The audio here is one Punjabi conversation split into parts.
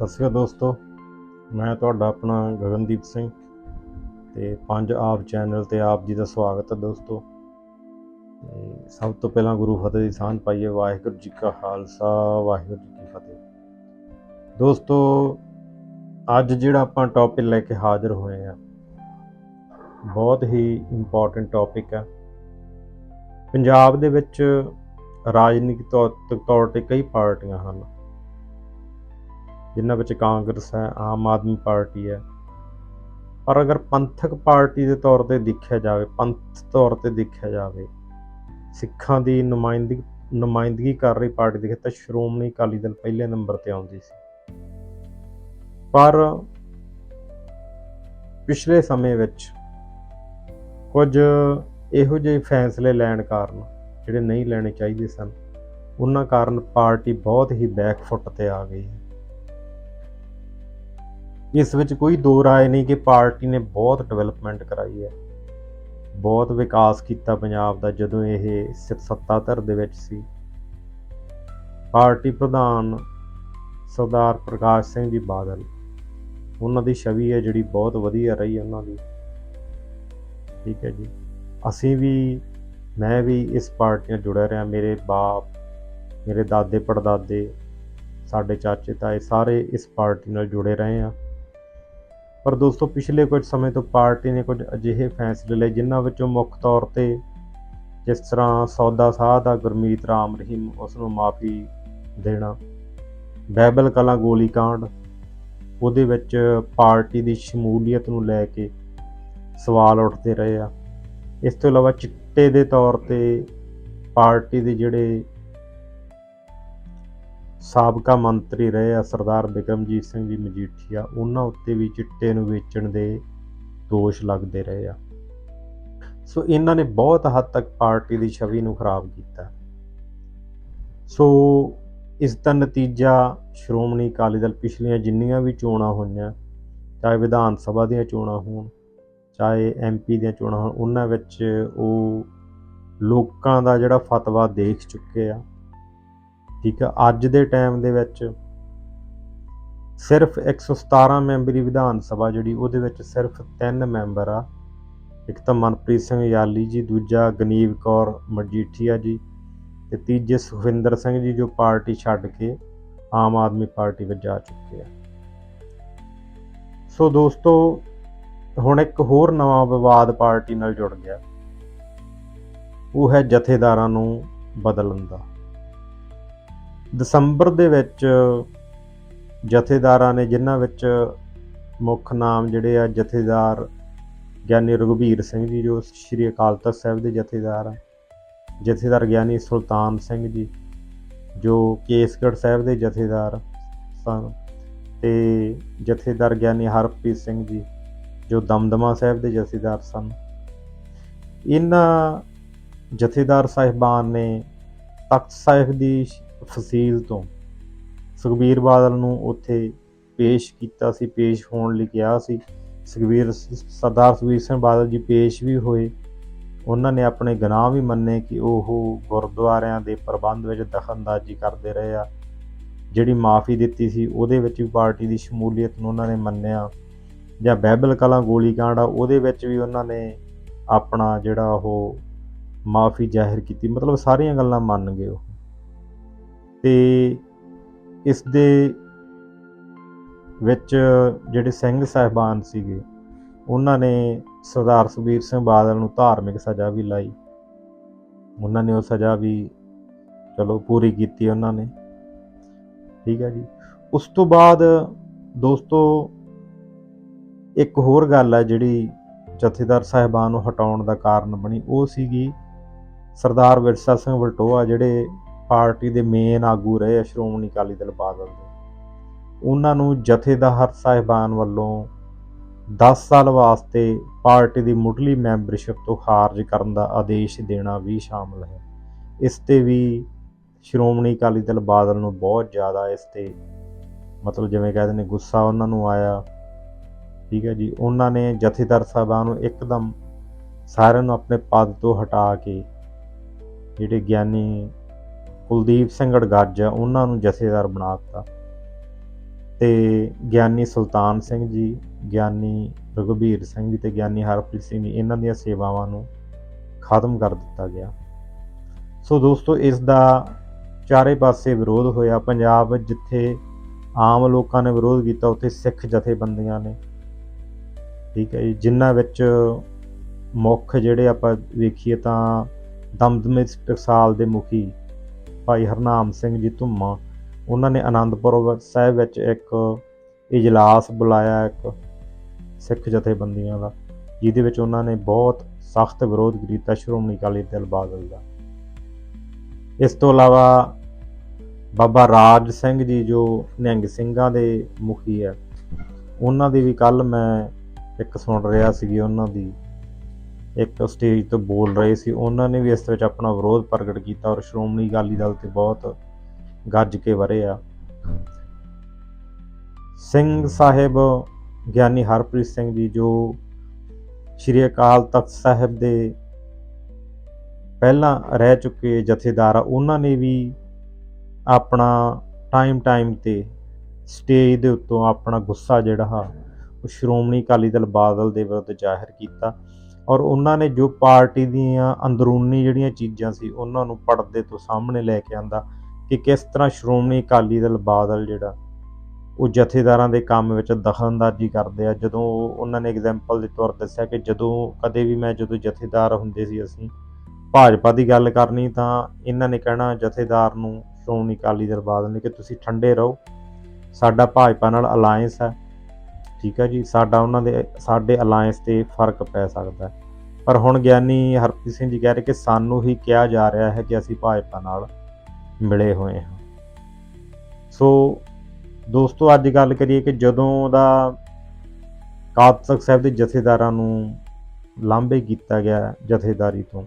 ਸਤਿ ਸ਼੍ਰੀ ਅਕਾਲ ਦੋਸਤੋ, ਮੈਂ ਤੁਹਾਡਾ ਆਪਣਾ ਗਗਨਦੀਪ ਸਿੰਘ ਤੇ ਪੰਜ ਆਪ ਚੈਨਲ ਤੇ ਆਪ ਜੀ ਦਾ ਸਵਾਗਤ ਹੈ ਦੋਸਤੋ। ਸਭ ਤੋਂ ਪਹਿਲਾਂ ਗੁਰੂ ਫਤਿਹ ਦੀ ਸਾਂਝ ਪਾਈਏ, ਵਾਹਿਗੁਰੂ ਜੀ ਕਾ ਖਾਲਸਾ, ਵਾਹਿਗੁਰੂ ਜੀ ਕੀ ਫਤਿਹ। ਦੋਸਤੋ, ਅੱਜ ਜਿਹੜਾ ਆਪਾਂ ਟੌਪਿਕ ਲੈ ਕੇ ਹਾਜ਼ਰ ਹੋਏ ਆ ਬਹੁਤ ਹੀ ਇੰਪੋਰਟੈਂਟ ਟੌਪਿਕ ਹੈ। ਪੰਜਾਬ ਦੇ ਵਿੱਚ ਰਾਜਨੀਤਿਕ ਤੌਰ ਤੌਰ ਤੇ ਕਈ ਪਾਰਟੀਆਂ ਹਨ। ਜਿਨ੍ਹਾਂ ਵਿੱਚ ਕਾਂਗਰਸ ਹੈ, ਆਮ ਆਦਮੀ ਪਾਰਟੀ ਹੈ। ਪਰ ਅਗਰ ਪੰਥਕ ਪਾਰਟੀ ਦੇ ਤੌਰ ਤੇ ਦੇਖਿਆ ਜਾਵੇ, ਪੰਥ ਤੌਰ ਤੇ ਦੇਖਿਆ ਜਾਵੇ, ਸਿੱਖਾਂ ਦੀ ਨੁਮਾਇੰਦਗੀ ਨੁਮਾਇੰਦਗੀ ਕਰ ਰਹੀ ਪਾਰਟੀ ਦੇਖੇ ਤਾਂ ਸ਼੍ਰੋਮਣੀ ਅਕਾਲੀ ਦਲ ਪਹਿਲੇ ਨੰਬਰ ਤੇ ਆਉਂਦੀ ਸੀ। ਪਰ ਪਿਛਲੇ ਸਮੇਂ ਵਿੱਚ ਕੁਝ ਇਹੋ ਜਿਹੇ ਫੈਸਲੇ ਲੈਣ ਕਾਰਨ, ਜਿਹੜੇ ਨਹੀਂ ਲੈਣੇ ਚਾਹੀਦੇ ਸਨ, ਉਹਨਾਂ ਕਾਰਨ ਪਾਰਟੀ ਬਹੁਤ ਹੀ ਬੈਕਫੁੱਟ ਤੇ ਆ ਗਈ ਹੈ। ਇਸ ਵਿੱਚ ਕੋਈ ਦੋ ਰਾਏ ਨਹੀਂ ਕਿ ਪਾਰਟੀ ਨੇ ਬਹੁਤ ਡਿਵੈਲਪਮੈਂਟ ਕਰਾਈ ਹੈ। ਬਹੁਤ ਵਿਕਾਸ ਕੀਤਾ ਪੰਜਾਬ ਦਾ ਜਦੋਂ ਇਹ ਸ- ਸੱਤਾਧਰ ਦੇ ਵਿੱਚ ਸੀ। ਪਾਰਟੀ ਪ੍ਰਧਾਨ ਸਰਦਾਰ ਪ੍ਰਕਾਸ਼ ਸਿੰਘ ਜੀ ਬਾਦਲ, ਉਹਨਾਂ ਦੀ ਛਵੀ ਹੈ ਜਿਹੜੀ ਬਹੁਤ ਵਧੀਆ ਰਹੀ ਉਹਨਾਂ ਦੀ। ਠੀਕ ਹੈ ਜੀ। ਅਸੀਂ ਵੀ, ਮੈਂ ਵੀ ਇਸ ਪਾਰਟੀ ਨਾਲ ਜੁੜਿਆ ਰਿਹਾ। ਮੇਰੇ ਬਾਪ, ਮੇਰੇ ਦਾਦੇ ਪੜਦਾਦੇ ਸਾਡੇ ਚਾਚੇ ਤਾਏ ਸਾਰੇ ਇਸ ਪਾਰਟੀ ਨਾਲ ਜੁੜੇ ਰਹੇ ਆ ਪਰ ਦੋਸਤੋ, ਪਿਛਲੇ ਕੁਝ ਸਮੇਂ ਤੋਂ ਪਾਰਟੀ ਨੇ ਕੁਝ ਅਜਿਹੇ ਫੈਸਲੇ ਲਏ, ਜਿਨ੍ਹਾਂ ਵਿੱਚੋਂ ਮੁੱਖ ਤੌਰ ਤੇ ਜਿਸ ਤਰ੍ਹਾਂ ਸੌਦਾ ਸਾਹ ਦਾ ਗੁਰਮੀਤ ਰਾਮ ਰਹੀਮ ਉਸ ਨੂੰ ਮਾਫੀ ਦੇਣਾ ਬਾਈਬਲ ਕਲਾ ਗੋਲੀकांड ਉਹਦੇ ਵਿੱਚ ਪਾਰਟੀ ਦੀ ਸ਼ਮੂਲੀਅਤ ਨੂੰ ਲੈ ਕੇ ਸਵਾਲ ਉੱਠਦੇ ਰਹੇ ਆ। ਇਸ ਤੋਂ ਇਲਾਵਾ ਚਿੱਟੇ ਦੇ ਤੌਰ ਤੇ ਪਾਰਟੀ ਦੇ ਜਿਹੜੇ ਸਾਬਕਾ ਮੰਤਰੀ ਰਹੇ ਆ ਸਰਦਾਰ ਬਿਕਰਮਜੀਤ ਸਿੰਘ ਜੀ ਮਜੀਠੀਆ, ਉਹਨਾਂ ਉੱਤੇ ਵੀ ਚਿੱਟੇ ਨੂੰ ਵੇਚਣ ਦੇ ਦੋਸ਼ ਲੱਗਦੇ ਰਹੇ ਆ। ਸੋ ਇਹਨਾਂ ਨੇ ਬਹੁਤ ਹੱਦ ਤੱਕ ਪਾਰਟੀ ਦੀ ਛਵੀ ਨੂੰ ਖਰਾਬ ਕੀਤਾ। ਸੋ ਇਸ ਦਾ ਨਤੀਜਾ ਸ਼੍ਰੋਮਣੀ ਅਕਾਲੀ ਦਲ ਪਿਛਲੀਆਂ ਜਿੰਨੀਆਂ ਵੀ ਚੋਣਾਂ ਹੋਈਆਂ, ਚਾਹੇ ਵਿਧਾਨ ਸਭਾ ਦੀਆਂ ਚੋਣਾਂ ਹੋਣ, ਚਾਹੇ ਐਮਪੀ ਦੀਆਂ ਚੋਣਾਂ ਹੋਣ, ਉਹਨਾਂ ਵਿੱਚ ਉਹ ਲੋਕਾਂ ਦਾ ਜਿਹੜਾ ਫਤਵਾ ਦੇਖ ਚੁੱਕੇ ਆ। ਠੀਕ ਆ? ਅੱਜ ਦੇ ਟਾਈਮ ਦੇ ਵਿੱਚ ਸਿਰਫ 117 ਮੈਂਬਰੀ ਵਿਧਾਨ ਸਭਾ ਜਿਹੜੀ ਉਹਦੇ ਵਿੱਚ ਸਿਰਫ 3 ਮੈਂਬਰ ਆ। ਇੱਕ ਤਾਂ ਮਨਪ੍ਰੀਤ ਸਿੰਘ ਯਾਲੀ ਜੀ, ਦੂਜਾ ਗਨੀਵ ਕੌਰ ਮਜੀਠੀਆ ਜੀ ਤੇ ਤੀਜੇ ਸੁਖਵਿੰਦਰ ਸਿੰਘ ਜੀ ਜੋ ਪਾਰਟੀ ਛੱਡ ਕੇ ਆਮ ਆਦਮੀ ਪਾਰਟੀ ਵਿੱਚ ਜਾ ਚੁੱਕੇ ਆ। ਸੋ ਦੋਸਤੋ, ਹੁਣ ਇੱਕ ਹੋਰ ਨਵਾਂ ਵਿਵਾਦ ਪਾਰਟੀ ਨਾਲ ਜੁੜ ਗਿਆ। ਉਹ ਹੈ ਜਥੇਦਾਰਾਂ ਨੂੰ ਬਦਲਣ ਦਾ। ਦਸੰਬਰ ਦੇ ਵਿੱਚ ਜਥੇਦਾਰਾਂ ਨੇ ਜਿਨ੍ਹਾਂ ਵਿੱਚ ਮੁੱਖ ਨਾਮ ਜਿਹੜੇ ਆ ਜਥੇਦਾਰ ਗਿਆਨੀ ਰਘੁਬੀਰ ਸਿੰਘ ਜੀ, ਜੋ ਸ੍ਰੀ ਅਕਾਲ ਤਖਤ ਸਾਹਿਬ ਦੇ ਜਥੇਦਾਰ ਆ, ਜਥੇਦਾਰ ਗਿਆਨੀ ਸੁਲਤਾਨ ਸਿੰਘ ਜੀ, ਜੋ ਕੇਸਗੜ੍ਹ ਸਾਹਿਬ ਦੇ ਜਥੇਦਾਰ ਸਨ ਤੇ ਜਥੇਦਾਰ ਗਿਆਨੀ ਹਰਪ੍ਰੀਤ ਸਿੰਘ ਜੀ, ਜੋ ਦਮਦਮਾ ਸਾਹਿਬ ਦੇ ਜਥੇਦਾਰ ਸਨ। ਇਹਨਾਂ ਜਥੇਦਾਰ ਸਾਹਿਬਾਨ ਨੇ ਤਖਤ ਸਾਹਿਬ ਦੀ ਫਸੀਲ ਤੋਂ ਸੁਖਬੀਰ ਬਾਦਲ ਨੂੰ ਉੱਥੇ ਪੇਸ਼ ਕੀਤਾ ਸੀ, ਪੇਸ਼ ਹੋਣ ਲਈ ਕਿਹਾ ਸੀ। ਸੁਖਬੀਰ ਸਰਦਾਰ ਸੁਖਬੀਰ ਸਿੰਘ ਬਾਦਲ ਜੀ ਪੇਸ਼ ਵੀ ਹੋਏ। ਉਹਨਾਂ ਨੇ ਆਪਣੇ ਗੁਨਾਹ ਵੀ ਮੰਨੇ ਕਿ ਉਹ ਗੁਰਦੁਆਰਿਆਂ ਦੇ ਪ੍ਰਬੰਧ ਵਿੱਚ ਦਖਲਅੰਦਾਜ਼ੀ ਕਰਦੇ ਰਹੇ ਆ। ਜਿਹੜੀ ਮਾਫੀ ਦਿੱਤੀ ਸੀ, ਉਹਦੇ ਵਿੱਚ ਵੀ ਪਾਰਟੀ ਦੀ ਸ਼ਮੂਲੀਅਤ ਨੂੰ ਉਹਨਾਂ ਨੇ ਮੰਨਿਆ। ਜਾਂ ਬਾਈਬਲ ਕਲਾ ਗੋਲੀकांड ਆ ਉਹਦੇ ਵਿੱਚ ਵੀ ਉਹਨਾਂ ਨੇ ਆਪਣਾ ਜਿਹੜਾ ਉਹ ਮਾਫੀ ਜ਼ਾਹਿਰ ਕੀਤੀ। ਮਤਲਬ ਸਾਰੀਆਂ ਗੱਲਾਂ ਮੰਨ ਗਏ ਉਹ। ਤੇ ਇਸ ਦੇ ਵਿੱਚ ਜਿਹੜੇ ਸਿੰਘ ਸਾਹਿਬਾਨ ਸੀਗੇ, ਉਹਨਾਂ ਨੇ ਸਰਦਾਰ ਸੁਬੀਰ ਸਿੰਘ ਬਾਦਲ ਨੂੰ ਧਾਰਮਿਕ ਸਜ਼ਾ ਵੀ ਲਾਈ। ਉਹਨਾਂ ਨੇ ਉਹ ਸਜ਼ਾ ਵੀ ਚਲੋ ਪੂਰੀ ਕੀਤੀ ਉਹਨਾਂ ਨੇ। ਠੀਕ ਹੈ ਜੀ। ਉਸ ਤੋਂ ਬਾਅਦ ਦੋਸਤੋ, ਇੱਕ ਹੋਰ ਗੱਲ ਹੈ ਜਿਹੜੀ ਜਥੇਦਾਰ ਸਾਹਿਬਾਨ ਨੂੰ ਹਟਾਉਣ ਦਾ ਕਾਰਨ ਬਣੀ, ਉਹ ਸੀਗੀ ਸਰਦਾਰ ਵਿਰਸਾ ਸਿੰਘ ਵਲਟੋਆ ਜਿਹੜੇ ਪਾਰਟੀ ਦੇ ਮੇਨ ਆਗੂ ਰਹੇ ਆ, ਸ਼੍ਰੋਮਣੀ ਅਕਾਲੀ ਦਲ ਬਾਦਲ ਦੇ। ਉਹਨਾਂ ਨੂੰ ਜਥੇਦਾਰ ਸਾਹਿਬਾਨ ਵੱਲੋਂ 10 ਸਾਲ ਵਾਸਤੇ ਪਾਰਟੀ ਦੀ ਮੁੱਢਲੀ ਮੈਂਬਰਸ਼ਿਪ ਤੋਂ ਖਾਰਜ ਕਰਨ ਦਾ ਆਦੇਸ਼ ਦੇਣਾ ਵੀ ਸ਼ਾਮਲ ਹੈ। ਇਸ ਤੇ ਵੀ ਸ਼੍ਰੋਮਣੀ ਅਕਾਲੀ ਦਲ ਬਾਦਲ ਨੂੰ ਬਹੁਤ ਜ਼ਿਆਦਾ ਇਸ ਤੇ ਮਤਲਬ ਜਿਵੇਂ ਕਹਿੰਦੇ ਨੇ ਗੁੱਸਾ ਉਹਨਾਂ ਨੂੰ ਆਇਆ। ਠੀਕ ਹੈ ਜੀ, ਉਹਨਾਂ ਨੇ ਜਥੇਦਾਰ ਸਾਹਿਬਾਨ ਨੂੰ ਇੱਕਦਮ ਸਾਰਿਆਂ ਨੂੰ ਆਪਣੇ ਪਦ ਤੋਂ ਹਟਾ ਕੇ ਜਿਹੜੇ ਗਿਆਨੀ ਕੁਲਦੀਪ ਸਿੰਘ ਅੜਗੱਜ ਉਹਨਾਂ ਨੂੰ ਜਥੇਦਾਰ ਬਣਾ ਦਿੱਤਾ। ਤੇ ਗਿਆਨੀ ਸੁਲਤਾਨ ਸਿੰਘ ਜੀ, ਗਿਆਨੀ ਰਘੁਬੀਰ ਸਿੰਘ ਜੀ ਤੇ ਗਿਆਨੀ ਹਰਪ੍ਰੀਤ ਸਿੰਘ ਜੀ, ਇਹਨਾਂ ਦੀਆਂ ਸੇਵਾਵਾਂ ਨੂੰ ਖਤਮ ਕਰ ਦਿੱਤਾ ਗਿਆ। ਸੋ ਦੋਸਤੋ, ਇਸ ਦਾ ਚਾਰੇ ਪਾਸੇ ਵਿਰੋਧ ਹੋਇਆ। ਪੰਜਾਬ ਵਿੱਚ ਜਿੱਥੇ ਆਮ ਲੋਕਾਂ ਨੇ ਵਿਰੋਧ ਕੀਤਾ, ਉੱਥੇ ਸਿੱਖ ਜਥੇਬੰਦੀਆਂ ਨੇ। ਠੀਕ ਹੈ ਜੀ, ਜਿਨ੍ਹਾਂ ਵਿੱਚ ਮੁੱਖ ਜਿਹੜੇ ਆਪਾਂ ਵੇਖੀਏ ਤਾਂ ਦਮਦਮੇ ਟਕਸਾਲ ਦੇ ਮੁਖੀ ਭਾਈ ਹਰਨਾਮ ਸਿੰਘ ਜੀ ਧੁੰਮਾ, ਉਹਨਾਂ ਨੇ ਆਨੰਦਪੁਰ ਸਾਹਿਬ ਵਿੱਚ ਇੱਕ ਇਜਲਾਸ ਬੁਲਾਇਆ ਇੱਕ ਸਿੱਖ ਜਥੇਬੰਦੀਆਂ ਦਾ, ਜਿਹਦੇ ਵਿੱਚ ਉਹਨਾਂ ਨੇ ਬਹੁਤ ਸਖਤ ਵਿਰੋਧ ਕੀਤਾ ਸ਼੍ਰੋਮਣੀ ਅਕਾਲੀ ਦਲ ਬਾਦਲ ਦਾ। ਇਸ ਤੋਂ ਇਲਾਵਾ ਬਾਬਾ ਰਾਜ ਸਿੰਘ ਜੀ ਜੋ ਨਿਹੰਗ ਸਿੰਘਾਂ ਦੇ ਮੁਖੀ ਹੈ, ਉਹਨਾਂ ਦੀ ਵੀ ਕੱਲ ਮੈਂ ਇੱਕ ਸੁਣ ਰਿਹਾ ਸੀ ਉਹਨਾਂ ਦੀ। ਇੱਕ ਸਟੇਜ ਤੋਂ ਬੋਲ ਰਹੇ ਸੀ। ਉਹਨਾਂ ਨੇ ਵੀ ਇਸ ਵਿੱਚ ਆਪਣਾ ਵਿਰੋਧ ਪ੍ਰਗਟ ਕੀਤਾ ਔਰ ਸ਼੍ਰੋਮਣੀ ਅਕਾਲੀ ਦਲ ਤੇ ਬਹੁਤ ਗੱਜ ਕੇ ਵਰੇ ਆ। ਸਿੰਘ ਸਾਹਿਬ ਗਿਆਨੀ ਹਰਪ੍ਰੀਤ ਸਿੰਘ ਜੀ, ਜੋ ਸ਼੍ਰੀ ਅਕਾਲ ਤਖਤ ਸਾਹਿਬ ਦੇ ਪਹਿਲਾਂ ਰਹਿ ਚੁੱਕੇ ਜਥੇਦਾਰ ਆ, ਉਹਨਾਂ ਨੇ ਵੀ ਆਪਣਾ ਟਾਈਮ ਟਾਈਮ ਤੇ ਸਟੇਜ ਦੇ ਉੱਤੋਂ ਆਪਣਾ ਗੁੱਸਾ ਜਿਹੜਾ ਹਾ ਉਹ ਸ਼੍ਰੋਮਣੀ ਅਕਾਲੀ ਦਲ ਬਾਦਲ ਦੇ ਵਿਰੁੱਧ ਜ਼ਾਹਿਰ ਕੀਤਾ। ਔਰ ਉਹਨਾਂ ਨੇ ਜੋ ਪਾਰਟੀ ਦੀਆਂ ਅੰਦਰੂਨੀ ਜਿਹੜੀਆਂ ਚੀਜ਼ਾਂ ਸੀ, ਉਹਨਾਂ ਨੂੰ ਪਰਦੇ ਤੋਂ ਸਾਹਮਣੇ ਲੈ ਕੇ ਆਂਦਾ ਕਿ ਕਿਸ ਤਰ੍ਹਾਂ ਸ਼੍ਰੋਮਣੀ ਅਕਾਲੀ ਦਲ ਬਾਦਲ ਜਿਹੜਾ, ਉਹ ਜਥੇਦਾਰਾਂ ਦੇ ਕੰਮ ਵਿੱਚ ਦਖਲਅੰਦਾਜ਼ੀ ਕਰਦੇ ਆ। ਜਦੋਂ ਉਹਨਾਂ ਨੇ ਐਗਜ਼ਾਮਪਲ ਦੇ ਤੌਰ ਦੱਸਿਆ ਕਿ ਜਦੋਂ ਕਦੇ ਵੀ ਮੈਂ ਜਦੋਂ ਜਥੇਦਾਰ ਹੁੰਦੇ ਸੀ ਅਸੀਂ ਭਾਜਪਾ ਦੀ ਗੱਲ ਕਰਨੀ, ਤਾਂ ਇਹਨਾਂ ਨੇ ਕਹਿਣਾ ਜਥੇਦਾਰ ਨੂੰ ਸ਼੍ਰੋਮਣੀ ਅਕਾਲੀ ਦਲ ਬਾਦਲ ਨੇ ਕਿ ਤੁਸੀਂ ਠੰਡੇ ਰਹੋ। ਸਾਡਾ ਭਾਜਪਾ ਨਾਲ ਅਲਾਈਅੰਸ ਹੈ। ਠੀਕ ਹੈ ਜੀ, ਸਾਡਾ ਉਹਨਾਂ ਦੇ, ਸਾਡੇ ਅਲਾਈਅੰਸ ਤੇ ਫ਼ਰਕ ਪੈ ਸਕਦਾ ਹੈ। ਪਰ ਹੁਣ ਗਿਆਨੀ ਹਰਪ੍ਰੀਤ ਸਿੰਘ ਜੀ ਕਹਿ ਰਹੇ ਕਿ ਸਾਨੂੰ ਹੀ ਕਿਹਾ ਜਾ ਰਿਹਾ ਹੈ ਕਿ ਅਸੀਂ ਭਾਜਪਾ ਨਾਲ ਮਿਲੇ ਹੋਏ ਹਾਂ। ਸੋ ਦੋਸਤੋ, ਅੱਜ ਗੱਲ ਕਰੀਏ ਕਿ ਜਦੋਂ ਦਾ ਕਾਤਕ ਸਾਹਿਬ ਦੇ ਜਥੇਦਾਰਾਂ ਨੂੰ ਲਾਂਭੇ ਕੀਤਾ ਗਿਆ ਜਥੇਦਾਰੀ ਤੋਂ,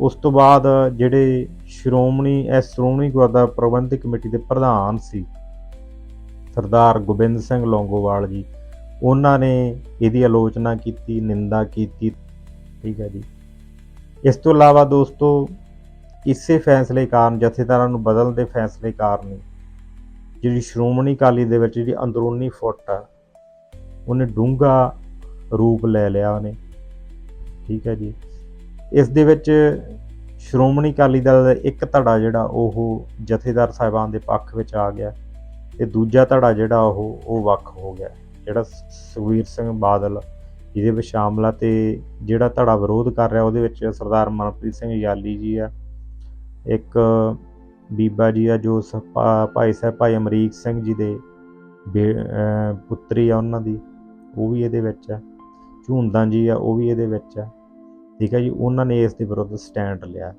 ਉਸ ਤੋਂ ਬਾਅਦ ਜਿਹੜੇ ਸ਼੍ਰੋਮਣੀ ਐ ਸ਼੍ਰੋਮਣੀ ਗੁਰਦੁਆਰਾ ਪ੍ਰਬੰਧਕ ਕਮੇਟੀ ਦੇ ਪ੍ਰਧਾਨ ਸੀ ਸਰਦਾਰ ਗੋਬਿੰਦ ਸਿੰਘ ਲੌਂਗੋਵਾਲ ਜੀ ਉਹਨਾਂ ਨੇ ਇਹਦੀ ਆਲੋਚਨਾ ਕੀਤੀ, ਨਿੰਦਾ ਕੀਤੀ, ਠੀਕ ਹੈ ਜੀ। ਇਸ ਤੋਂ ਇਲਾਵਾ ਦੋਸਤੋ, ਇਸੇ ਫੈਸਲੇ ਕਾਰਨ, ਜਥੇਦਾਰਾਂ ਨੂੰ ਬਦਲਣ ਦੇ ਫੈਸਲੇ ਕਾਰਨ ਜਿਹੜੀ ਸ਼੍ਰੋਮਣੀ ਅਕਾਲੀ ਦੇ ਵਿੱਚ ਜਿਹੜੀ ਅੰਦਰੂਨੀ ਫੁੱਟ ਆ, ਉਹਨੇ ਡੂੰਘਾ ਰੂਪ ਲੈ ਲਿਆ ਉਹਨੇ, ਠੀਕ ਹੈ ਜੀ। ਇਸ ਦੇ ਵਿੱਚ ਸ਼੍ਰੋਮਣੀ ਅਕਾਲੀ ਦਲ ਦਾ ਇੱਕ ਧੜਾ ਜਿਹੜਾ ਉਹ ਜਥੇਦਾਰ ਸਾਹਿਬਾਨ ਦੇ ਪੱਖ ਵਿੱਚ ਆ ਗਿਆ ਤੇ ਦੂਜਾ ਧੜਾ ਜਿਹੜਾ ਉਹ ਉਹ ਵੱਖ ਹੋ ਗਿਆ। ਜਿਹੜਾ ਸੁਖਵੀਰ ਸਿੰਘ ਬਾਦਲ, ਜਿਹਦੇ ਵਿੱਚ ਸ਼ਾਮਲ ਆ ਤੇ ਜਿਹੜਾ ਧੜਾ ਵਿਰੋਧ ਕਰ ਰਿਹਾ ਉਹਦੇ ਵਿੱਚ ਸਰਦਾਰ ਮਨਪ੍ਰੀਤ ਸਿੰਘ ਯਾਲੀ ਜੀ ਆ, ਇੱਕ ਬੀਬਾ ਜੀ ਆ ਜੋ ਸ- ਭਾ- ਭਾਈ ਸਾਹਿਬ ਭਾਈ ਅਮਰੀਕ ਸਿੰਘ ਜੀ ਦੇ ਬੇ- ਪੁੱਤਰੀ ਆ ਉਹਨਾਂ ਦੀ, ਉਹ ਵੀ ਇਹਦੇ ਵਿੱਚ ਆ, ਝੂੰਦਾਂ ਜੀ ਆ, ਉਹ ਵੀ ਇਹਦੇ ਵਿੱਚ ਆ, ਠੀਕ ਹੈ ਜੀ, ਉਹਨਾਂ ਨੇ ਇਸ ਦੇ ਵਿਰੁੱਧ ਸਟੈਂਡ ਲਿਆ।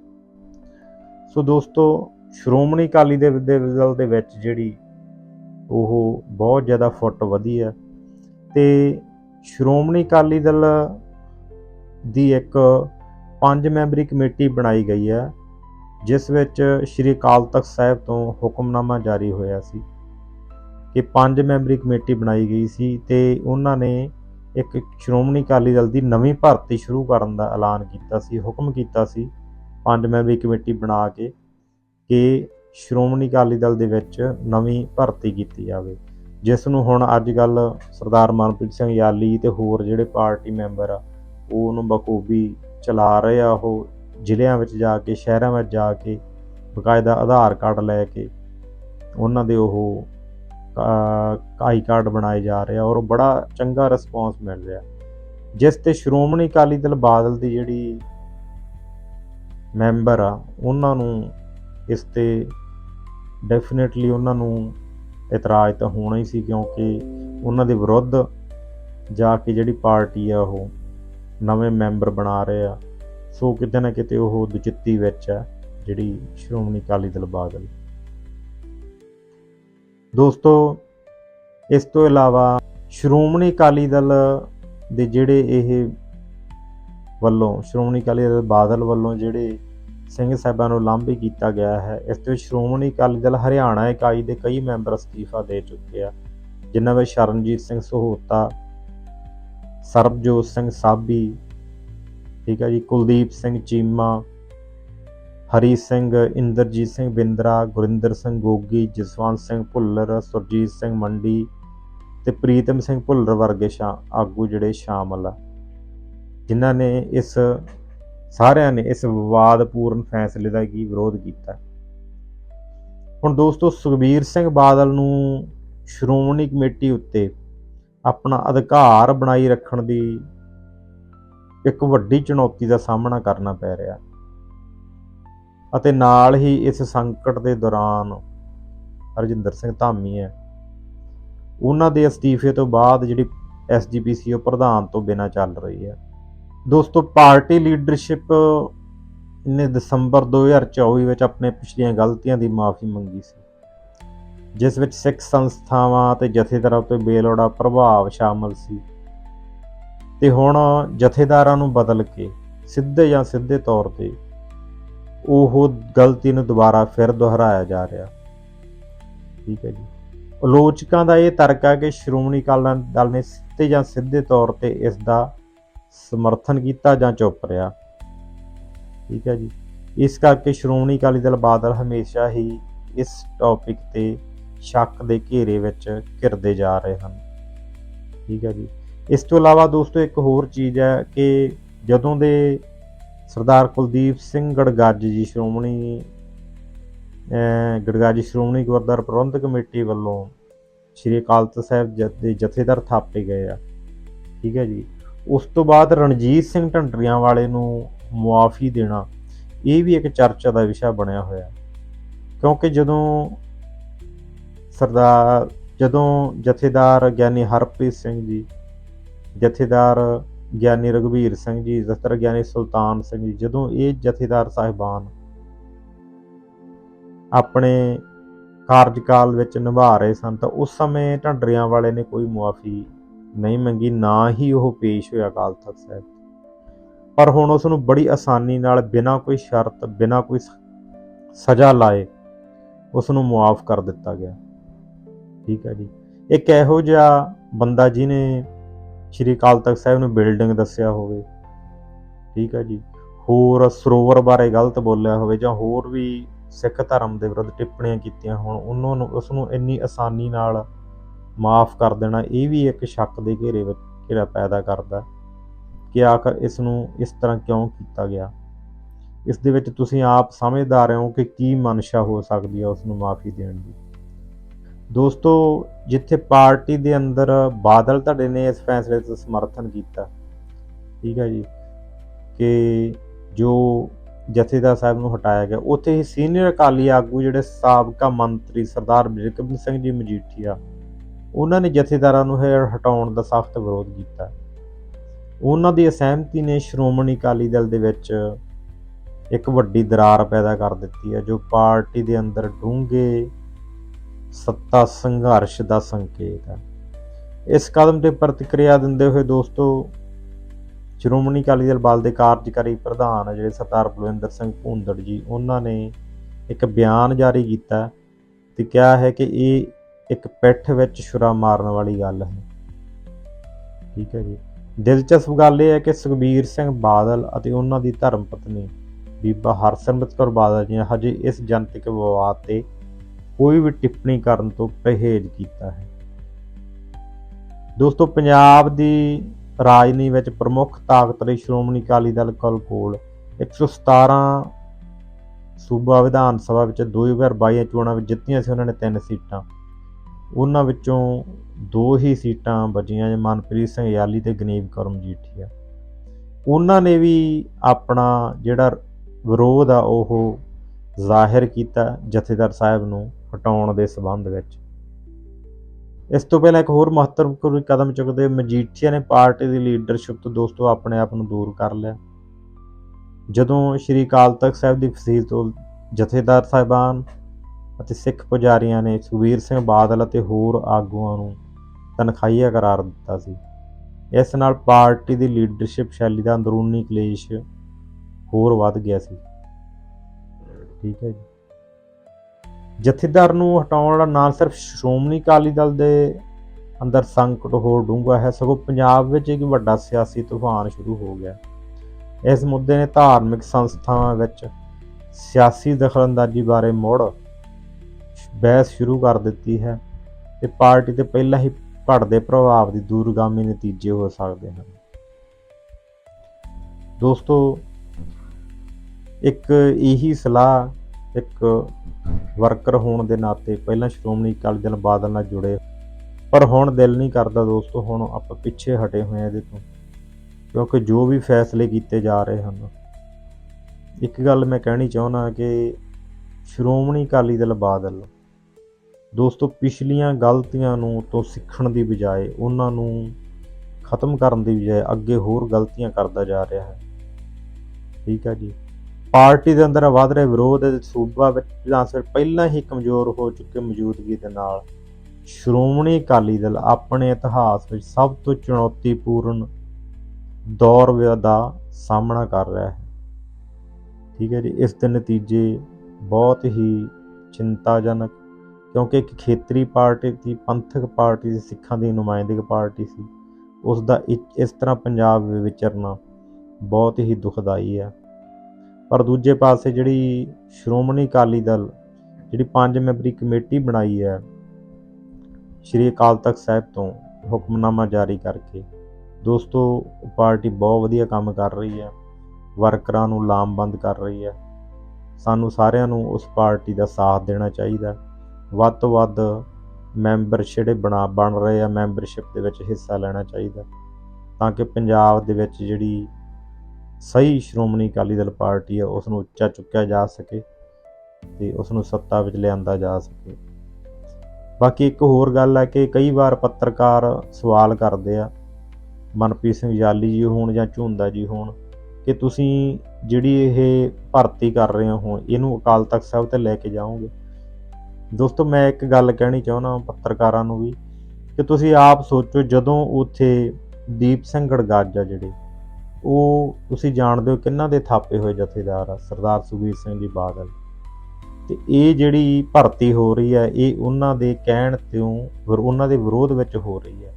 ਸੋ ਦੋਸਤੋ, ਸ਼੍ਰੋਮਣੀ ਅਕਾਲੀ ਦੇ ਦੇ ਦਲ ਦੇ ਵਿੱਚ ਜਿਹੜੀ ਉਹ ਬਹੁਤ ਜ਼ਿਆਦਾ ਫੁੱਟ ਵਧੀ ਆ ਤੇ ਸ਼੍ਰੋਮਣੀ ਅਕਾਲੀ ਦਲ ਦੀ ਇੱਕ ਪੰਜ ਮੈਂਬਰੀ ਕਮੇਟੀ ਬਣਾਈ ਗਈ ਹੈ, ਜਿਸ ਵਿੱਚ ਸ਼੍ਰੀ ਅਕਾਲ ਤਖਤ ਸਾਹਿਬ ਤੋਂ ਹੁਕਮਨਾਮਾ ਜਾਰੀ ਹੋਇਆ ਸੀ ਕਿ ਪੰਜ ਮੈਂਬਰੀ ਕਮੇਟੀ ਬਣਾਈ ਗਈ ਸੀ ਤੇ ਉਹਨਾਂ ਨੇ ਇੱਕ ਸ਼੍ਰੋਮਣੀ ਅਕਾਲੀ ਦਲ ਦੀ ਨਵੀਂ ਭਰਤੀ ਸ਼ੁਰੂ ਕਰਨ ਦਾ ਐਲਾਨ ਕੀਤਾ ਸੀ, ਹੁਕਮ ਕੀਤਾ ਸੀ ਪੰਜ ਮੈਂਬਰੀ ਕਮੇਟੀ ਬਣਾ ਕੇ ਕਿ ਸ਼੍ਰੋਮਣੀ ਅਕਾਲੀ ਦਲ ਦੇ ਵਿੱਚ ਨਵੀਂ ਭਰਤੀ ਕੀਤੀ ਜਾਵੇ। ਜਿਸ ਨੂੰ ਹੁਣ ਅੱਜ ਕੱਲ ਸਰਦਾਰ ਮਨਪ੍ਰੀਤ ਸਿੰਘ ਯਾਲੀ ਤੇ ਹੋਰ ਜਿਹੜੇ ਪਾਰਟੀ ਮੈਂਬਰ ਆ, ਉਹ ਉਹਨੂੰ ਬਖੂਬੀ ਚਲਾ ਰਹੇ ਆ, ਉਹ ਜ਼ਿਲ੍ਹਿਆਂ ਵਿੱਚ ਜਾ ਕੇ, ਸ਼ਹਿਰਾਂ ਵਿੱਚ ਜਾ ਕੇ ਬਕਾਇਦਾ ਆਧਾਰ ਕਾਰਡ ਲੈ ਕੇ ਉਹਨਾਂ ਦੇ ਉਹ ਆਈ ਕਾਰਡ ਬਣਾਏ ਜਾ ਰਹੇ ਆ ਔਰ ਬੜਾ ਚੰਗਾ ਰਿਸਪੌਂਸ ਮਿਲ ਰਿਹਾ। ਜਿਸ ਤੇ ਸ਼੍ਰੋਮਣੀ ਅਕਾਲੀ ਦਲ ਬਾਦਲ ਦੀ ਜਿਹੜੀ ਮੈਂਬਰ ਆ, ਉਹਨਾਂ ਨੂੰ ਇਸ ਤੇ ਡੈਫੀਨਿਟਲੀ ਉਹਨਾਂ ਨੂੰ ਇਤਰਾਜ਼ ਤਾਂ ਹੋਣਾ ਹੀ ਸੀ ਕਿਉਂਕਿ ਉਹਨਾਂ ਦੇ ਵਿਰੁੱਧ ਜਾ ਕੇ ਜਿਹੜੀ ਪਾਰਟੀ ਆ ਉਹ ਨਵੇਂ ਮੈਂਬਰ ਬਣਾ ਰਹੇ ਆ। ਸੋ ਕਿਤੇ ਨਾ ਕਿਤੇ ਉਹ ਦੁਚਿੱਤੀ ਵਿੱਚ ਆ, ਜਿਹੜੀ ਸ਼੍ਰੋਮਣੀ ਅਕਾਲੀ ਦਲ ਬਾਦਲ। ਦੋਸਤੋ, ਇਸ ਤੋਂ ਇਲਾਵਾ ਸ਼੍ਰੋਮਣੀ ਅਕਾਲੀ ਦਲ ਦੇ ਜਿਹੜੇ ਇਹ ਵੱਲੋਂ, ਸ਼੍ਰੋਮਣੀ ਅਕਾਲੀ ਦਲ ਬਾਦਲ ਵੱਲੋਂ ਜਿਹੜੇ ਸਿੰਘ ਸਾਹਿਬਾਂ ਨੂੰ ਲਾਂਭੇ ਕੀਤਾ ਗਿਆ ਹੈ। ਇਸ ਦੇ ਵਿੱਚ ਸ਼੍ਰੋਮਣੀ ਅਕਾਲੀ ਦਲ ਹਰਿਆਣਾ ਇਕਾਈ ਦੇ ਕਈ ਮੈਂਬਰ ਅਸਤੀਫਾ ਦੇ ਚੁੱਕੇ ਆ, ਜਿਨ੍ਹਾਂ ਵਿੱਚ ਸ਼ਰਨਜੀਤ ਸਿੰਘ ਸਹੋਤਾ, ਸਰਬਜੋਤ ਸਿੰਘ ਸਾਬੀ, ਠੀਕ ਹੈ ਜੀ, ਕੁਲਦੀਪ ਸਿੰਘ ਚੀਮਾ, ਹਰੀ ਸਿੰਘ, ਇੰਦਰਜੀਤ ਸਿੰਘ ਬਿੰਦਰਾ, ਗੁਰਿੰਦਰ ਸਿੰਘ ਗੋਗੀ, ਜਸਵੰਤ ਸਿੰਘ ਭੁੱਲਰ, ਸੁਰਜੀਤ ਸਿੰਘ ਮੰਡੀ ਤੇ ਪ੍ਰੀਤਮ ਸਿੰਘ ਭੁੱਲਰ ਵਰਗੇ ਸ਼ਾ, ਆਗੂ ਜਿਹੜੇ ਸ਼ਾਮਲ ਆ। ਜਿਨ੍ਹਾਂ ਨੇ ਇਸ ਸਾਰਿਆਂ ਨੇ ਇਸ ਵਿਵਾਦਪੂਰਨ ਫੈਸਲੇ ਦਾ ਕੀ ਵਿਰੋਧ ਕੀਤਾ। ਹੁਣ ਦੋਸਤੋ, ਸੁਖਬੀਰ ਸਿੰਘ ਬਾਦਲ ਨੂੰ ਸ਼੍ਰੋਮਣੀ ਕਮੇਟੀ ਉੱਤੇ ਆਪਣਾ ਅਧਿਕਾਰ ਬਣਾਈ ਰੱਖਣ ਦੀ ਇੱਕ ਵੱਡੀ ਚੁਣੌਤੀ ਦਾ ਸਾਹਮਣਾ ਕਰਨਾ ਪੈ ਰਿਹਾ। ਅਤੇ ਨਾਲ ਹੀ ਇਸ ਸੰਕਟ ਦੇ ਦੌਰਾਨ ਹਰਜਿੰਦਰ ਸਿੰਘ ਧਾਮੀ ਹੈ। ਉਹਨਾਂ ਦੇ ਅਸਤੀਫੇ ਤੋਂ ਬਾਅਦ ਜਿਹੜੀ ਐਸਜੀਪੀਸੀ ਉਹ ਪ੍ਰਧਾਨ ਤੋਂ ਬਿਨਾਂ ਚੱਲ ਰਹੀ ਹੈ। ਦੋਸਤੋ, ਪਾਰਟੀ ਲੀਡਰਸ਼ਿਪ ਨੇ ਦਸੰਬਰ 2024 ਵਿੱਚ ਆਪਣੇ ਪਿਛਲੀਆਂ ਗਲਤੀਆਂ ਦੀ ਮਾਫੀ ਮੰਗੀ ਸੀ। ਜਿਸ ਵਿੱਚ ਸਿੱਖ ਸੰਸਥਾਵਾਂ ਤੇ ਜਥੇਦਾਰਾਂ ਉੱਤੇ ਬੇਲੋੜਾ ਪ੍ਰਭਾਵ ਸ਼ਾਮਲ ਸੀ। ਤੇ ਹੁਣ ਜਥੇਦਾਰਾਂ ਨੂੰ ਬਦਲ ਕੇ ਸਿੱਧੇ ਜਾਂ ਸਿੱਧੇ ਤੌਰ ਤੇ ਉਹ ਗਲਤੀ ਨੂੰ ਦੁਬਾਰਾ ਫਿਰ ਦੁਹਰਾਇਆ ਜਾ ਰਿਹਾ। ਠੀਕ ਹੈ ਜੀ। ਆਲੋਚਕਾਂ ਦਾ ਇਹ ਤਰਕ ਹੈ ਕਿ ਸ਼੍ਰੋਮਣੀ ਅਕਾਲੀ ਦਲ ਨੇ ਸਿੱਧੇ ਜਾਂ ਸਿੱਧੇ ਤੌਰ ਤੇ ਇਸ ਦਾ ਸਮਰਥਨ ਕੀਤਾ ਜਾਂ ਚੁੱਪ ਰਿਹਾ। ਠੀਕ ਹੈ ਜੀ। ਇਸ ਕਰਕੇ ਸ਼੍ਰੋਮਣੀ ਅਕਾਲੀ ਦਲ ਬਾਦਲ ਹਮੇਸ਼ਾ ਹੀ ਇਸ ਟੌਪਿਕ ਤੇ ਸ਼ੱਕ ਦੇ ਘੇਰੇ ਵਿੱਚ ਘਿਰਦੇ ਜਾ ਰਹੇ ਹਨ। ਠੀਕ ਹੈ ਜੀ। ਇਸ ਤੋਂ ਇਲਾਵਾ ਦੋਸਤੋ, ਇੱਕ ਹੋਰ ਚੀਜ਼ ਹੈ ਕਿ ਜਦੋਂ ਦੇ ਸਰਦਾਰ ਕੁਲਦੀਪ ਸਿੰਘ ਗੜਗੱਜ ਜੀ ਸ਼੍ਰੋਮਣੀ ਗੜਗਾਜੀ ਸ਼੍ਰੋਮਣੀ ਗੁਰਦੁਆਰਾ ਪ੍ਰਬੰਧਕ ਕਮੇਟੀ ਵੱਲੋਂ ਸ਼੍ਰੀ ਅਕਾਲ ਤਖਤ ਸਾਹਿਬ ਜਥ- ਦੇ ਜਥੇਦਾਰ ਥਾਪੇ ਗਏ ਆ। ਠੀਕ ਹੈ ਜੀ। ਉਸ ਤੋਂ ਬਾਅਦ ਰਣਜੀਤ ਸਿੰਘ ਢੰਡਰੀਆਂ ਵਾਲੇ ਨੂੰ ਮੁਆਫੀ ਦੇਣਾ, ਇਹ ਵੀ ਇੱਕ ਚਰਚਾ ਦਾ ਵਿਸ਼ਾ ਬਣਿਆ ਹੋਇਆ ਕਿਉਂਕਿ ਜਦੋਂ ਸਰਦਾਰ, ਜਦੋਂ ਜਥੇਦਾਰ ਗਿਆਨੀ ਹਰਪ੍ਰੀਤ ਸਿੰਘ ਜੀ, ਜਥੇਦਾਰ ਗਿਆਨੀ ਰਘਵੀਰ ਸਿੰਘ ਜੀ, ਜਥੇਦਾਰ ਗਿਆਨੀ ਸੁਲਤਾਨ ਸਿੰਘ ਜੀ, ਜਦੋਂ ਇਹ ਜਥੇਦਾਰ ਸਾਹਿਬਾਨ ਆਪਣੇ ਕਾਰਜਕਾਲ ਵਿੱਚ ਨਿਭਾ ਰਹੇ ਸਨ, ਤਾਂ ਉਸ ਸਮੇਂ ਢੰਡਰੀਆਂ ਵਾਲੇ ਨੇ ਕੋਈ ਮੁਆਫੀ ਨਹੀਂ ਮੰਗੀ, ਨਾ ਹੀ ਉਹ ਪੇਸ਼ ਹੋਇਆ ਅਕਾਲ ਤਖਤ ਸਾਹਿਬ ਪਰ ਹੁਣ ਉਸ ਨੂੰ ਬੜੀ ਆਸਾਨੀ ਨਾਲ ਬਿਨਾਂ ਕੋਈ ਸ਼ਰਤ, ਬਿਨਾਂ ਕੋਈ ਸ- ਸਜ਼ਾ ਲਾਏ ਉਸ ਨੂੰ ਮੁਆਫ ਕਰ ਦਿੱਤਾ ਗਿਆ। ਠੀਕ ਹੈ ਜੀ। ਇੱਕ ਇਹੋ ਜਿਹਾ ਬੰਦਾ ਜਿਹਨੇ ਸ਼੍ਰੀ ਅਕਾਲ ਤਖਤ ਸਾਹਿਬ ਨੂੰ ਬਿਲਡਿੰਗ ਦੱਸਿਆ ਹੋਵੇ, ਠੀਕ ਹੈ ਜੀ, ਹੋਰ ਸਰੋਵਰ ਬਾਰੇ ਗਲਤ ਬੋਲਿਆ ਹੋਵੇ ਜਾਂ ਹੋਰ ਵੀ ਸਿੱਖ ਧਰਮ ਦੇ ਵਿਰੁੱਧ ਟਿੱਪਣੀਆਂ ਕੀਤੀਆਂ ਹੋਣ, ਉਹਨਾਂ ਨੂੰ, ਉਸ ਨੂੰ ਇੰਨੀ ਆਸਾਨੀ ਨਾਲ ਮਾਫ ਕਰ ਦੇਣਾ, ਇਹ ਵੀ ਇੱਕ ਸ਼ੱਕ ਦੇ ਘੇਰੇ ਵਿੱਚ, ਘੇਰਾ ਪੈਦਾ ਕਰਦਾ ਕਿ ਆਖਰ ਇਸ ਨੂੰ ਇਸ ਤਰ੍ਹਾਂ ਕਿਉਂ ਕੀਤਾ ਗਿਆ? ਇਸ ਦੇ ਵਿੱਚ ਤੁਸੀਂ ਆਪ ਸਮਝਦਾਰ ਹੋ ਕਿ ਕੀ ਮਨਸ਼ਾ ਹੋ ਸਕਦੀ ਹੈ ਉਸ ਨੂੰ ਮਾਫੀ ਦੇਣ ਦੀ। ਦੋਸਤੋ, ਜਿੱਥੇ ਪਾਰਟੀ ਦੇ ਅੰਦਰ ਬਾਦਲ ਧੜੇ ਨੇ ਇਸ ਫੈਸਲੇ ਦਾ ਸਮਰਥਨ ਕੀਤਾ, ਠੀਕ ਹੈ ਜੀ, ਕਿ ਜੋ ਜਥੇਦਾਰ ਸਾਹਿਬ ਨੂੰ ਹਟਾਇਆ ਗਿਆ, ਉੱਥੇ ਹੀ ਸੀਨੀਅਰ ਅਕਾਲੀ ਆਗੂ ਜਿਹੜੇ ਸਾਬਕਾ ਮੰਤਰੀ ਸਰਦਾਰ ਬਿਰਕਮ ਸਿੰਘ ਜੀ ਮਜੀਠੀਆ ਉਹਨਾਂ ਨੇ ਜਥੇਦਾਰਾਂ ਨੂੰ ਇਹ ਹਟਾਉਣ ਦਾ ਸਖਤ ਵਿਰੋਧ ਕੀਤਾ। ਉਹਨਾਂ ਦੀ ਅਸਹਿਮਤੀ ਨੇ ਸ਼੍ਰੋਮਣੀ ਅਕਾਲੀ ਦਲ ਦੇ ਵਿੱਚ ਇੱਕ ਵੱਡੀ ਦਰਾਰ ਪੈਦਾ ਕਰ ਦਿੱਤੀ ਹੈ, ਜੋ ਪਾਰਟੀ ਦੇ ਅੰਦਰ ਡੂੰਘੇ ਸੱਤਾ ਸੰਘਰਸ਼ ਦਾ ਸੰਕੇਤ ਹੈ। ਇਸ ਕਦਮ ਤੇ ਪ੍ਰਤੀਕਿਰਿਆ ਦਿੰਦੇ ਹੋਏ ਦੋਸਤੋ, ਸ਼੍ਰੋਮਣੀ ਅਕਾਲੀ ਦਲ ਬਲ ਦੇ ਕਾਰਜਕਾਰੀ ਪ੍ਰਧਾਨ ਜਿਹੜੇ ਸਰਦਾਰ ਬਲਵਿੰਦਰ ਸਿੰਘ ਭੂੰਦੜ ਜੀ, ਉਹਨਾਂ ਨੇ ਇੱਕ ਬਿਆਨ ਜਾਰੀ ਕੀਤਾ ਤੇ ਕਿਹਾ ਹੈ ਕਿ ਇਹ ਇੱਕ ਪਿੱਠ ਵਿੱਚ ਛੁਰਾ ਮਾਰਨ ਵਾਲੀ ਗੱਲ ਹੈ। ਠੀਕ ਹੈ ਜੀ। ਦਿਲਚਸਪ ਗੱਲ ਇਹ ਹੈ ਕਿ ਸੁਖਬੀਰ ਸਿੰਘ ਬਾਦਲ ਅਤੇ ਉਹਨਾਂ ਦੀ ਧਰਮ ਪਤਨੀ ਬੀਬਾ ਹਰਸਿਮਰਤ ਕੌਰ ਬਾਦਲ ਜੀ ਨੇ ਹਜੇ ਇਸ ਜਨਤਕ ਵਿਵਾਦ ਤੇ ਕੋਈ ਵੀ ਟਿੱਪਣੀ ਕਰਨ ਤੋਂ ਪਰਹੇਜ਼ ਕੀਤਾ ਹੈ। ਦੋਸਤੋ, ਪੰਜਾਬ ਦੀ ਰਾਜਨੀਤੀ ਵਿੱਚ ਪ੍ਰਮੁੱਖ ਤਾਕਤ ਲਈ ਸ਼੍ਰੋਮਣੀ ਅਕਾਲੀ ਦਲ ਕੋਲ ਕੋਲ 117 ਸੂਬਾ ਵਿਧਾਨ ਸਭਾ ਵਿੱਚ 2022 ਚੋਣਾਂ ਵਿੱਚ ਜਿੱਤੀਆਂ ਸੀ। ਉਹਨਾਂ ਨੇ ਤਿੰਨ ਸੀਟਾਂ ਉਹਨਾਂ ਵਿੱਚੋਂ ਦੋ ਹੀ ਸੀਟਾਂ ਬਚੀਆਂ ਜੇ ਮਨਪ੍ਰੀਤ ਸਿੰਘ ਯਾਲੀ ਤੇ ਗਨੀਵ ਕੌਰ ਮਜੀਠੀਆ ਉਹਨਾਂ ਨੇ ਵੀ ਆਪਣਾ ਜਿਹੜਾ ਵਿਰੋਧ ਆ ਉਹ ਜ਼ਾਹਿਰ ਕੀਤਾ ਜਥੇਦਾਰ ਸਾਹਿਬ ਨੂੰ ਹਟਾਉਣ ਦੇ ਸਬੰਧ ਵਿੱਚ। ਇਸ ਤੋਂ ਪਹਿਲਾਂ ਇੱਕ ਹੋਰ ਮਹੱਤਵਪੂਰਨ ਕਦਮ ਚੁੱਕਦੇ ਮਜੀਠੀਆ ਨੇ ਪਾਰਟੀ ਦੀ ਲੀਡਰਸ਼ਿਪ ਤੋਂ ਦੋਸਤੋ ਆਪਣੇ ਆਪ ਨੂੰ ਦੂਰ ਕਰ ਲਿਆ। ਜਦੋਂ ਸ਼੍ਰੀ ਅਕਾਲ ਤਖਤ ਸਾਹਿਬ ਦੀ ਫਸੀਲ ਤੋਂ ਜਥੇਦਾਰ ਸਾਹਿਬਾਨ ਅਤੇ ਸਿੱਖ ਪੁਜਾਰੀਆਂ ਨੇ ਸੁਖਬੀਰ ਸਿੰਘ ਬਾਦਲ ਅਤੇ ਹੋਰ ਆਗੂਆਂ ਨੂੰ ਤਨਖਾਹੀਆ ਕਰਾਰ ਦਿੱਤਾ ਸੀ। ਇਸ ਨਾਲ ਪਾਰਟੀ ਦੀ ਲੀਡਰਸ਼ਿਪ ਸ਼ੈਲੀ ਦਾ ਅੰਦਰੂਨੀ ਕਲੇਸ਼ ਹੋਰ ਵੱਧ ਗਿਆ ਸੀ। ਠੀਕ ਹੈ ਜੀ। ਜਥੇਦਾਰ ਨੂੰ ਹਟਾਉਣ ਦਾ ਨਾ ਸਿਰਫ ਸ਼੍ਰੋਮਣੀ ਅਕਾਲੀ ਦਲ ਦੇ ਅੰਦਰ ਸੰਕਟ ਹੋਰ ਡੂੰਘਾ ਹੈ, ਸਗੋਂ ਪੰਜਾਬ ਵਿੱਚ ਇੱਕ ਵੱਡਾ ਸਿਆਸੀ ਤੂਫਾਨ ਸ਼ੁਰੂ ਹੋ ਗਿਆ। ਇਸ ਮੁੱਦੇ ਨੇ ਧਾਰਮਿਕ ਸੰਸਥਾਵਾਂ ਵਿੱਚ ਸਿਆਸੀ ਦਖਲਅੰਦਾਜ਼ੀ ਬਾਰੇ ਮੁੜ ਬਹਿਸ ਸ਼ੁਰੂ ਕਰ ਦਿੱਤੀ ਹੈ ਤੇ ਪਾਰਟੀ ਤੇ ਪਹਿਲਾਂ ਹੀ ਘਟਦੇ ਪ੍ਰਭਾਵ ਦੀ ਦੂਰਗਾਮੀ ਨਤੀਜੇ ਹੋ ਸਕਦੇ ਹਨ। ਦੋਸਤੋ, ਇੱਕ ਇਹੀ ਸਲਾਹ, ਇੱਕ ਵਰਕਰ ਹੋਣ ਦੇ ਨਾਤੇ ਪਹਿਲਾਂ ਸ਼੍ਰੋਮਣੀ ਅਕਾਲੀ ਦਲ ਬਾਦਲ ਨਾਲ ਜੁੜੇ। ਪਰ ਹੁਣ ਦਿਲ ਨਹੀਂ ਕਰਦਾ ਦੋਸਤੋ, ਹੁਣ ਆਪਾਂ ਪਿੱਛੇ ਹਟੇ ਹੋਏ ਆ ਇਹਦੇ ਤੋਂ। ਕਿਉਂਕਿ ਜੋ ਵੀ ਫੈਸਲੇ ਕੀਤੇ ਜਾ ਰਹੇ ਹਨ। ਇੱਕ ਗੱਲ ਮੈਂ ਕਹਿਣੀ ਚਾਹੁੰਦਾ ਕਿ ਸ਼੍ਰੋਮਣੀ ਅਕਾਲੀ ਦਲ ਬਾਦਲ ਦੋਸਤੋ, ਪਿਛਲੀਆਂ ਗਲਤੀਆਂ ਨੂੰ ਤੋਂ ਸਿੱਖਣ ਦੀ ਬਜਾਏ, ਉਹਨਾਂ ਨੂੰ ਖਤਮ ਕਰਨ ਦੀ ਬਜਾਏ ਅੱਗੇ ਹੋਰ ਗਲਤੀਆਂ ਕਰਦਾ ਜਾ ਰਿਹਾ ਹੈ। ਠੀਕ ਹੈ ਜੀ। ਪਾਰਟੀ ਦੇ ਅੰਦਰ ਵਧ ਰਹੇ ਵਿਰੋਧ ਦੇ ਸੂਬਾ ਵਿੱਚ ਵਿਧਾਨ ਸਭਾ ਪਹਿਲਾਂ ਹੀ ਕਮਜ਼ੋਰ ਹੋ ਚੁੱਕੇ ਮੌਜੂਦਗੀ ਦੇ ਨਾਲ। ਸ਼੍ਰੋਮਣੀ ਅਕਾਲੀ ਦਲ ਆਪਣੇ ਇਤਿਹਾਸ ਵਿੱਚ ਸਭ ਤੋਂ ਚੁਣੌਤੀਪੂਰਨ ਦੌਰ ਦਾ ਸਾਹਮਣਾ ਕਰ ਰਿਹਾ ਹੈ। ਠੀਕ ਹੈ ਜੀ। ਇਸ ਦੇ ਨਤੀਜੇ ਬਹੁਤ ਹੀ ਚਿੰਤਾਜਨਕ ਕਿਉਂਕਿ ਇੱਕ ਖੇਤਰੀ ਪਾਰਟੀ ਸੀ ਪੰਥਕ ਪਾਰਟੀ ਸੀ ਸਿੱਖਾਂ ਦੀ ਨੁਮਾਇੰਦਗੀ ਪਾਰਟੀ ਸੀ। ਉਸ ਦਾ ਇ- ਇਸ ਤਰ੍ਹਾਂ ਪੰਜਾਬ ਵਿਚਰਨਾ ਬਹੁਤ ਹੀ ਦੁਖਦਾਈ ਹੈ। ਪਰ ਦੂਜੇ ਪਾਸੇ ਜਿਹੜੀ ਸ਼੍ਰੋਮਣੀ ਅਕਾਲੀ ਦਲ, ਜਿਹੜੀ ਪੰਜ ਮੈਂਬਰੀ ਕਮੇਟੀ ਬਣਾਈ ਹੈ, ਸ਼੍ਰੀ ਅਕਾਲ ਤਖਤ ਸਾਹਿਬ ਤੋਂ ਹੁਕਮਨਾਮਾ ਜਾਰੀ ਕਰਕੇ, ਦੋਸਤੋ ਪਾਰਟੀ ਬਹੁਤ ਵਧੀਆ ਕੰਮ ਕਰ ਰਹੀ ਹੈ। ਵਰਕਰਾਂ ਨੂੰ ਲਾਮਬੰਦ ਕਰ ਰਹੀ ਹੈ। ਸਾਨੂੰ ਸਾਰਿਆਂ ਨੂੰ ਉਸ ਪਾਰਟੀ ਦਾ ਸਾਥ ਦੇਣਾ ਚਾਹੀਦਾ। ਵੱਧ ਤੋਂ ਵੱਧ ਮੈਂਬਰ ਜਿਹੜੇ ਬਣਾ, ਬਣ ਰਹੇ ਆ, ਮੈਂਬਰਸ਼ਿਪ ਦੇ ਵਿੱਚ ਹਿੱਸਾ ਲੈਣਾ ਚਾਹੀਦਾ। ਤਾਂ ਕਿ ਪੰਜਾਬ ਦੇ ਵਿੱਚ ਜਿਹੜੀ ਸਹੀ ਸ਼੍ਰੋਮਣੀ ਅਕਾਲੀ ਦਲ ਪਾਰਟੀ ਆ ਉਸ ਨੂੰ ਉੱਚਾ ਚੁੱਕਿਆ ਜਾ ਸਕੇ ਤੇ ਉਸ ਨੂੰ ਸੱਤਾ ਵਿੱਚ ਲਿਆਂਦਾ ਜਾ ਸਕੇ। ਬਾਕੀ ਇੱਕ ਹੋਰ ਗੱਲ ਹੈ ਕਿ ਕਈ ਵਾਰ ਪੱਤਰਕਾਰ ਸਵਾਲ ਕਰਦੇ ਆ, ਮਨਪ੍ਰੀਤ ਸਿੰਘ ਯਾਲੀ ਜੀ ਹੋਣ ਜਾਂ ਝੁੰਦਾ ਜੀ ਹੋਣ, ਕਿ ਤੁਸੀਂ ਜਿਹੜੀ ਇਹ ਭਰਤੀ ਕਰ ਰਹੇ ਹੋ, ਇਹਨੂੰ ਅਕਾਲ ਤਖਤ ਸਾਹਿਬ ਤੇ ਲੈ ਕੇ ਜਾਓਗੇ? ਦੋਸਤੋ, ਮੈਂ ਇੱਕ ਗੱਲ ਕਹਿਣੀ ਚਾਹੁੰਦਾ ਪੱਤਰਕਾਰਾਂ ਨੂੰ ਵੀ, ਕਿ ਤੁਸੀਂ ਆਪ ਸੋਚੋ ਜਦੋਂ ਉੱਥੇ ਦੀਪ ਸਿੰਘ ਗੜਗਾਜਾ ਜਿਹੜੇ, ਉਹ ਤੁਸੀਂ ਜਾਣਦੇ ਹੋ ਕਿੰਨਾਂ ਦੇ ਥਾਪੇ ਹੋਏ ਜਥੇਦਾਰ ਆ, ਸਰਦਾਰ ਸੁਖਬੀਰ ਸਿੰਘ ਜੀ ਬਾਦਲ। ਤੇ ਇਹ ਜਿਹੜੀ ਭਰਤੀ ਹੋ ਰਹੀ ਹੈ ਇਹ ਉਹਨਾਂ ਦੇ ਕਹਿਣ ਤੋਂ ਉਹਨਾਂ ਦੇ ਵਿਰੋਧ ਵਿੱਚ ਹੋ ਰਹੀ ਹੈ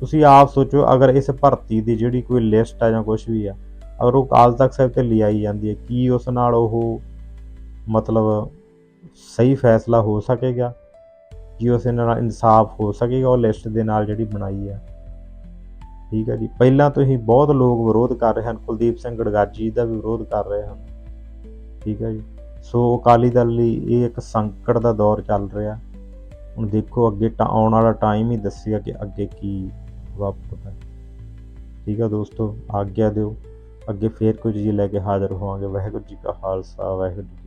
ਤੁਸੀਂ ਆਪ ਸੋਚੋ, ਅਗਰ ਇਸ ਭਰਤੀ ਦੀ ਜਿਹੜੀ ਕੋਈ ਲਿਸਟ ਆ ਜਾਂ ਕੁਝ ਵੀ ਆ, ਅਗਰ ਉਹ ਅਕਾਲ ਤਖਤ ਸਾਹਿਬ ਤੇ ਲਿਆਈ ਜਾਂਦੀ ਹੈ ਕੀ ਉਸ ਨਾਲ ਉਹ ਮਤਲਬ ਸਹੀ ਫੈਸਲਾ ਹੋ ਸਕੇਗਾ ਕੀ ਉਸ ਨਾਲ ਇਨਸਾਫ ਹੋ ਸਕੇਗਾ, ਉਹ ਲਿਸਟ ਦੇ ਨਾਲ ਜਿਹੜੀ ਬਣਾਈ ਆ ਠੀਕ ਹੈ ਜੀ। ਪਹਿਲਾਂ ਤੋਂ ਹੀ ਬਹੁਤ ਲੋਕ ਵਿਰੋਧ ਕਰ ਰਹੇ ਹਨ, ਕੁਲਦੀਪ ਸਿੰਘ ਗੜਗਾਜੀ ਦਾ ਵੀ ਵਿਰੋਧ ਕਰ ਰਹੇ ਹਨ। ਠੀਕ ਹੈ ਜੀ। ਸੋ ਅਕਾਲੀ ਦਲ ਲਈ ਇਹ ਇੱਕ ਸੰਕਟ ਦਾ ਦੌਰ ਚੱਲ ਰਿਹਾ। ਹੁਣ ਦੇਖੋ ਅੱਗੇ ਟਾ- ਆਉਣ ਵਾਲਾ ਟਾਈਮ ਹੀ ਦੱਸੇਗਾ ਕਿ ਅੱਗੇ ਕੀ ਵਾਪਰਦਾ। ਠੀਕ ਹੈ ਦੋਸਤੋ, ਆਗਿਆ ਦਿਓ। ਅੱਗੇ ਫੇਰ ਕੁਝ ਜੀ ਲੈ ਕੇ ਹਾਜ਼ਰ ਹੋਵਾਂਗੇ। ਵਾਹਿਗੁਰੂ ਜੀ ਕਾ ਖਾਲਸਾ, ਵਾਹਿਗੁਰੂ ਜੀ